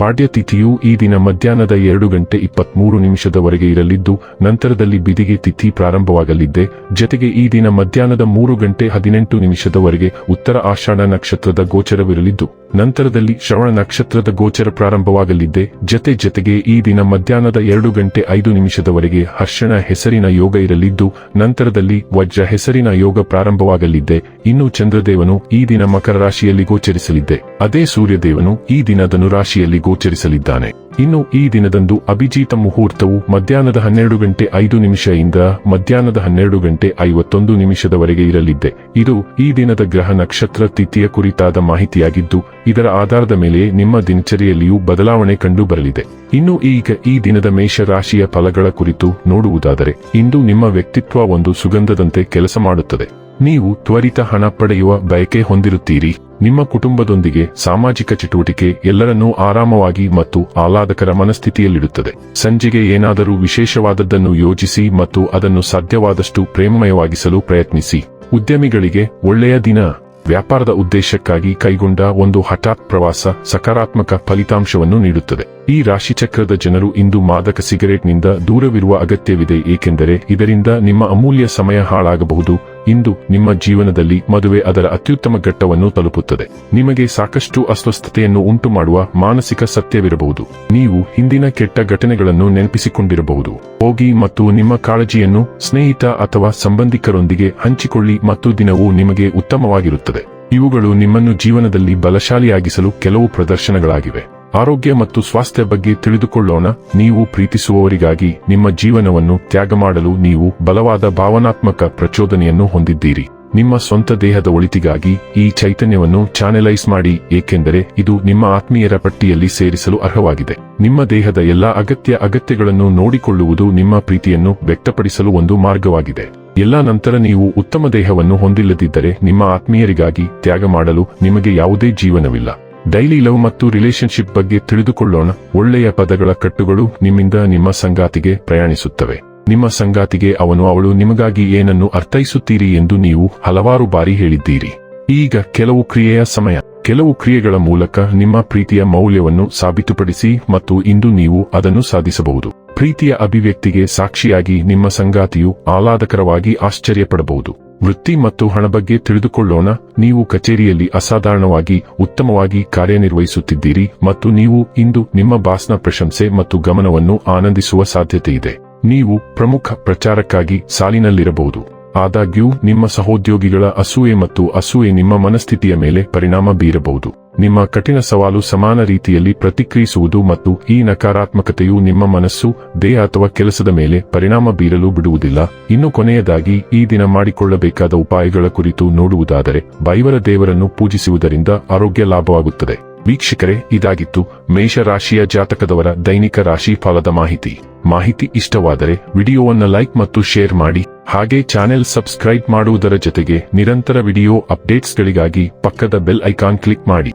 ಪಾಡ್ಯ ತಿಥಿಯು ಈ ದಿನ ಮಧ್ಯಾಹ್ನದ ಎರಡು ಗಂಟೆ ಇಪ್ಪತ್ಮೂರು ನಿಮಿಷದವರೆಗೆ ಇರಲಿದ್ದು, ನಂತರದಲ್ಲಿ ಬಿದಿಗೆ ತಿಥಿ ಪ್ರಾರಂಭವಾಗಲಿದ್ದೆ. ಜತೆಗೆ ಈ ದಿನ ಮಧ್ಯಾಹ್ನದ ಮೂರು ಗಂಟೆ ಹದಿನೆಂಟು ನಿಮಿಷದವರೆಗೆ ಉತ್ತರ ಆಷಾಢ ನಕ್ಷತ್ರದ ಗೋಚರವಿರಲಿದ್ದು, ನಂತರದಲ್ಲಿ ಶ್ರವಣ ನಕ್ಷತ್ರದ ಗೋಚರ ಪ್ರಾರಂಭವಾಗಲಿದ್ದೆ. ಜತೆ ಜತೆಗೆ ಈ ದಿನ ಮಧ್ಯಾಹ್ನದ ಎರಡು ಗಂಟೆ ಐದು ನಿಮಿಷದವರೆಗೆ ಹರ್ಷಣ ಹೆಸರಿನ ಯೋಗ ಇರಲಿದ್ದು, ನಂತರದಲ್ಲಿ ವಜ್ರ ಹೆಸರಿನ ಯೋಗ ಪ್ರಾರಂಭವಾಗಲಿದ್ದೆ. ಇನ್ನು ಚಂದ್ರದೇವನು ಈ ದಿನ ಮಕರ ರಾಶಿಯಲ್ಲಿ ಗೋಚರಿಸಲಿದ್ದೆ. ಅದೇ ಸೂರ್ಯದೇವನು ಈ ದಿನ ಧನುರಾಶಿಯಲ್ಲಿ ಗೋಚರಿಸಲಿದ್ದಾನೆ. ಇನ್ನು ಈ ದಿನದಂದು ಅಭಿಜಿತ ಮುಹೂರ್ತವು ಮಧ್ಯಾಹ್ನದ ಹನ್ನೆರಡು ಗಂಟೆ ಐದು ನಿಮಿಷದಿಂದ ಮಧ್ಯಾಹ್ನದ ಹನ್ನೆರಡು ಗಂಟೆ ಐವತ್ತೊಂದು ನಿಮಿಷದವರೆಗೆ ಇರಲಿದ್ದೆ. ಇದು ಈ ದಿನದ ಗ್ರಹ ನಕ್ಷತ್ರ ತಿಥಿಯ ಕುರಿತಾದ ಮಾಹಿತಿಯಾಗಿದ್ದು, ಇದರ ಆಧಾರದ ಮೇಲೆ ನಿಮ್ಮ ದಿನಚರಿಯಲ್ಲಿಯೂ ಬದಲಾವಣೆ ಕಂಡು ಬರಲಿದೆ ಇನ್ನು ಈಗ ಈ ದಿನದ ಮೇಷ ರಾಶಿಯ ಫಲಗಳ ಕುರಿತು ನೋಡುವುದಾದರೆ, ಇಂದು ನಿಮ್ಮ ವ್ಯಕ್ತಿತ್ವ ಒಂದು ಸುಗಂಧದಂತೆ ಕೆಲಸ ಮಾಡುತ್ತದೆ. ನೀವು ತ್ವರಿತ ಹಣ ಪಡೆಯುವ ಬಯಕೆ ಹೊಂದಿರುತ್ತೀರಿ. ನಿಮ್ಮ ಕುಟುಂಬದೊಂದಿಗೆ ಸಾಮಾಜಿಕ ಚಟುವಟಿಕೆ ಎಲ್ಲರನ್ನೂ ಆರಾಮವಾಗಿ ಮತ್ತು ಆಹ್ಲಾದಕರ ಮನಸ್ಥಿತಿಯಲ್ಲಿಡುತ್ತದೆ. ಸಂಜೆಗೆ ಏನಾದರೂ ವಿಶೇಷವಾದದ್ದನ್ನು ಯೋಜಿಸಿ ಮತ್ತು ಅದನ್ನು ಸಾಧ್ಯವಾದಷ್ಟು ಪ್ರೇಮಮಯವಾಗಿಸಲು ಪ್ರಯತ್ನಿಸಿ. ಉದ್ಯಮಿಗಳಿಗೆ ಒಳ್ಳೆಯ ದಿನ. ವ್ಯಾಪಾರದ ಉದ್ದೇಶಕ್ಕಾಗಿ ಕೈಗೊಂಡ ಒಂದು ಹಠಾತ್ ಪ್ರವಾಸ ಸಕಾರಾತ್ಮಕ ಫಲಿತಾಂಶವನ್ನು ನೀಡುತ್ತದೆ. ಈ ರಾಶಿಚಕ್ರದ ಜನರು ಇಂದು ಮಾದಕ ಸಿಗರೇಟ್ನಿಂದ ದೂರವಿರುವ ಅಗತ್ಯವಿದೆ, ಏಕೆಂದರೆ ಇದರಿಂದ ನಿಮ್ಮ ಅಮೂಲ್ಯ ಸಮಯ ಹಾಳಾಗಬಹುದು. ಇಂದು ನಿಮ್ಮ ಜೀವನದಲ್ಲಿ ಮದುವೆ ಅದರ ಅತ್ಯುತ್ತಮ ಘಟ್ಟವನ್ನು ತಲುಪುತ್ತದೆ. ನಿಮಗೆ ಸಾಕಷ್ಟು ಅಸ್ವಸ್ಥತೆಯನ್ನು ಉಂಟು ಮಾಡುವ ಮಾನಸಿಕ ಸತ್ಯವಿರಬಹುದು. ನೀವು ಹಿಂದಿನ ಕೆಟ್ಟ ಘಟನೆಗಳನ್ನು ನೆನಪಿಸಿಕೊಂಡಿರಬಹುದು. ಹೋಗಿ ಮತ್ತು ನಿಮ್ಮ ಕಾಳಜಿಯನ್ನು ಸ್ನೇಹಿತ ಅಥವಾ ಸಂಬಂಧಿಕರೊಂದಿಗೆ ಹಂಚಿಕೊಳ್ಳಿ ಮತ್ತು ದಿನವು ನಿಮಗೆ ಉತ್ತಮವಾಗಿರುತ್ತದೆ. ಇವುಗಳು ನಿಮ್ಮನ್ನು ಜೀವನದಲ್ಲಿ ಬಲಶಾಲಿಯಾಗಿಸಲು ಕೆಲವು ಪ್ರದರ್ಶನಗಳಾಗಿವೆ. ಆರೋಗ್ಯ ಮತ್ತು ಸ್ವಾಸ್ಥ್ಯ ಬಗ್ಗೆ ತಿಳಿದುಕೊಳ್ಳೋಣ. ನೀವು ಪ್ರೀತಿಸುವವರಿಗಾಗಿ ನಿಮ್ಮ ಜೀವನವನ್ನು ತ್ಯಾಗ ಮಾಡಲು ನೀವು ಬಲವಾದ ಭಾವನಾತ್ಮಕ ಪ್ರಚೋದನೆಯನ್ನು ಹೊಂದಿದ್ದೀರಿ. ನಿಮ್ಮ ಸ್ವಂತ ದೇಹದ ಒಳಿತಿಗಾಗಿ ಈ ಚೈತನ್ಯವನ್ನು ಚಾನೆಲೈಸ್ ಮಾಡಿ, ಏಕೆಂದರೆ ಇದು ನಿಮ್ಮ ಆತ್ಮೀಯರ ಪಟ್ಟಿಯಲ್ಲಿ ಸೇರಿಸಲು ಅರ್ಹವಾಗಿದೆ. ನಿಮ್ಮ ದೇಹದ ಎಲ್ಲಾ ಅಗತ್ಯ ಅಗತ್ಯಗಳನ್ನು ನೋಡಿಕೊಳ್ಳುವುದು ನಿಮ್ಮ ಪ್ರೀತಿಯನ್ನು ವ್ಯಕ್ತಪಡಿಸಲು ಒಂದು ಮಾರ್ಗವಾಗಿದೆ. ಎಲ್ಲ ನಂತರ ನೀವು ಉತ್ತಮ ದೇಹವನ್ನು ಹೊಂದಿಲ್ಲದಿದ್ದರೆ ನಿಮ್ಮ ಆತ್ಮೀಯರಿಗಾಗಿ ತ್ಯಾಗ ಮಾಡಲು ನಿಮಗೆ ಯಾವುದೇ ಜೀವನವಿಲ್ಲ. ಡೈಲಿ ಲವ್ ಮತ್ತು ರಿಲೇಶನ್ಶಿಪ್ ಬಗ್ಗೆ ತಿಳಿದುಕೊಳ್ಳೋಣ. ಒಳ್ಳೆಯ ಪದಗಳ ಕಟ್ಟುಗಳು ನಿಮ್ಮಿಂದ ನಿಮ್ಮ ಸಂಗಾತಿಗೆ ಪ್ರಯಾಣಿಸುತ್ತವೆ. ನಿಮ್ಮ ಸಂಗಾತಿಗೆ ಅವನು ಅವಳು ನಿಮಗಾಗಿ ಏನನ್ನು ಅರ್ಥೈಸುತ್ತೀರಿ ಎಂದು ನೀವು ಹಲವಾರು ಬಾರಿ ಹೇಳಿದ್ದೀರಿ. ಈಗ ಕೆಲವು ಕ್ರಿಯೆಯ ಸಮಯ. ಕೆಲವು ಕ್ರಿಯೆಗಳ ಮೂಲಕ ನಿಮ್ಮ ಪ್ರೀತಿಯ ಮೌಲ್ಯವನ್ನು ಸಾಬೀತುಪಡಿಸಿ ಮತ್ತು ಇಂದು ನೀವು ಅದನ್ನು ಸಾಧಿಸಬಹುದು. ಪ್ರೀತಿಯ ಅಭಿವ್ಯಕ್ತಿಗೆ ಸಾಕ್ಷಿಯಾಗಿ ನಿಮ್ಮ ಸಂಗಾತಿಯು ಆಹ್ಲಾದಕರವಾಗಿ ಆಶ್ಚರ್ಯಪಡಬಹುದು. ವೃತ್ತಿ ಮತ್ತು ಹಣ ಬಗ್ಗೆ ತಿಳಿದುಕೊಳ್ಳೋಣ. ನೀವು ಕಚೇರಿಯಲ್ಲಿ ಅಸಾಧಾರಣವಾಗಿ, ಉತ್ತಮವಾಗಿ ಕಾರ್ಯನಿರ್ವಹಿಸುತ್ತಿದ್ದೀರಿ ಮತ್ತು ನೀವು ಇಂದು ನಿಮ್ಮ ಬಾಸ್ನ ಪ್ರಶಂಸೆ ಮತ್ತು ಗಮನವನ್ನು ಆನಂದಿಸುವ ಸಾಧ್ಯತೆಯಿದೆ ನೀವು ಪ್ರಮುಖ ಪ್ರಚಾರಕ್ಕಾಗಿ ಸಾಲಿನಲ್ಲಿರಬಹುದು. ಆದಾಗ್ಯೂ, ನಿಮ್ಮ ಸಹೋದ್ಯೋಗಿಗಳ ಅಸೂಯೆ ಮತ್ತು ಅಸೂಯೆ ನಿಮ್ಮ ಮನಸ್ಥಿತಿಯ ಮೇಲೆ ಪರಿಣಾಮ ಬೀರಬಹುದು. ನಿಮ್ಮ ಕಠಿಣ ಸವಾಲು ಸಮಾನ ರೀತಿಯಲ್ಲಿ ಪ್ರತಿಕ್ರಿಯಿಸುವುದು ಮತ್ತು ಈ ನಕಾರಾತ್ಮಕತೆಯು ನಿಮ್ಮ ಮನಸ್ಸು, ದೇಹ ಅಥವಾ ಕೆಲಸದ ಮೇಲೆ ಪರಿಣಾಮ ಬೀರಲು ಬಿಡುವುದಿಲ್ಲ. ಇನ್ನು ಕೊನೆಯದಾಗಿ, ಈ ದಿನ ಮಾಡಿಕೊಳ್ಳಬೇಕಾದ ಉಪಾಯಗಳ ಕುರಿತು ನೋಡುವುದಾದರೆ ಬೈವರ ದೇವರನ್ನು ಪೂಜಿಸುವುದರಿಂದ ಆರೋಗ್ಯ ಲಾಭವಾಗುತ್ತದೆ. ವೀಕ್ಷಕರೇ, ಇದಾಗಿತ್ತು ಮೇಷರಾಶಿಯ ಜಾತಕದವರ ದೈನಿಕ ರಾಶಿ ಫಲದ ಮಾಹಿತಿ. ಮಾಹಿತಿ ಇಷ್ಟವಾದರೆ, ವಿಡಿಯೋವನ್ನು ಲೈಕ್ ಮತ್ತು ಶೇರ್ ಮಾಡಿ, ಹಾಗೆ ಚಾನೆಲ್ ಸಬ್ಸ್ಕ್ರೈಬ್ ಮಾಡುವುದರ ಜೊತೆಗೆ ನಿರಂತರ ವಿಡಿಯೋ ಅಪ್ಡೇಟ್ಸ್ಗಳಿಗಾಗಿ ಪಕ್ಕದ ಬೆಲ್ ಐಕಾನ್ ಕ್ಲಿಕ್ ಮಾಡಿ.